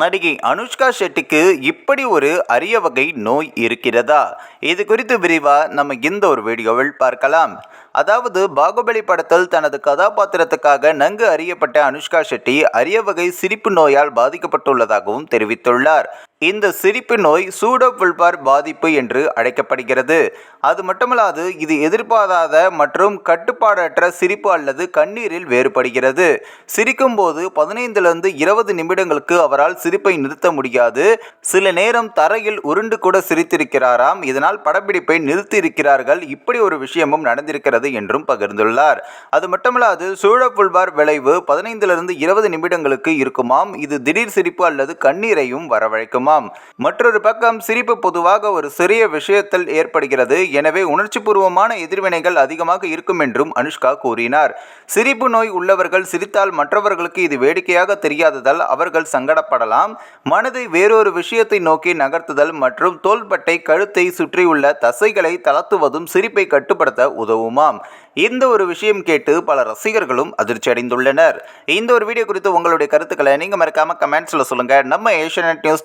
நடிகை அனுஷ்கா ஷெட்டிக்கு இப்படி ஒரு அரிய வகை நோய் இருக்கிறதா? இது குறித்து விரிவாக நம்ம இந்த ஒரு வீடியோவில் பார்க்கலாம். அதாவது பாகுபலி படத்தில் தனது கதாபாத்திரத்துக்காக நன்கு அறியப்பட்ட அனுஷ்கா ஷெட்டி அரிய வகை சிரிப்பு நோயால் பாதிக்கப்பட்டுள்ளதாகவும் தெரிவித்துள்ளார். இந்த சிரிப்பு நோய் சூடோபுல்பார் பாதிப்பு என்று அழைக்கப்படுகிறது. அது மட்டுமல்லாது இது எதிர்பாராத மற்றும் கட்டுப்பாடற்ற சிரிப்பு அல்லது கண்ணீரில் வேறுபடுகிறது. சிரிக்கும் போது பதினைந்திலிருந்து இருபது நிமிடங்களுக்கு அவரால் சிரிப்பை நிறுத்த முடியாது. சில நேரம் தரையில் உருண்டு கூட சிரித்திருக்கிறாராம். இதனால் படப்பிடிப்பை நிறுத்தியிருக்கிறார்கள். இப்படி ஒரு விஷயமும் நடந்திருக்கிறது என்றும் பகிர்ந்துள்ளார். அது மட்டுமல்லாது சூழப்புல்பார் விளைவு பதினைந்திலிருந்து இருபது நிமிடங்களுக்கு இருக்குமாம். இது திடீர் சிரிப்பு அல்லது கண்ணீரையும் வரவழைக்கும் வரவழைக்குமாம் மற்றொரு பக்கம் சிரிப்பு பொதுவாக ஒரு சிறிய விஷயத்தில் ஏற்படுகிறது. எனவே உணர்ச்சிபூர்வமான எதிர்வினைகள் அதிகமாக இருக்கும் என்றும் அனுஷ்கா கூறினார். சிரிப்பு நோய் உள்ளவர்கள் சிரித்தால் மற்றவர்களுக்கு இது வேடிக்கையாக தெரியாததால் அவர்கள் சங்கடப்படலாம். மனதை வேறொரு விஷயத்தை நோக்கி நகர்த்துதல் மற்றும் தோள்பட்டை கழுத்தை சுற்றியுள்ள தசைகளை தளர்த்துவதும் சிரிப்பை கட்டுப்படுத்த உதவுமாம். இந்த ஒரு விஷயம் கேட்டு பல ரசிகர்களும் அதிர்ச்சி அடைந்துள்ளனர் இந்த ஒரு வீடியோ குறித்து உங்களுடைய கருத்துக்களை நீங்கள் மறக்காமல் கமெண்ட்ஸில் சொல்லுங்கள் நம்ம ஏஷியநெட் நியூஸ்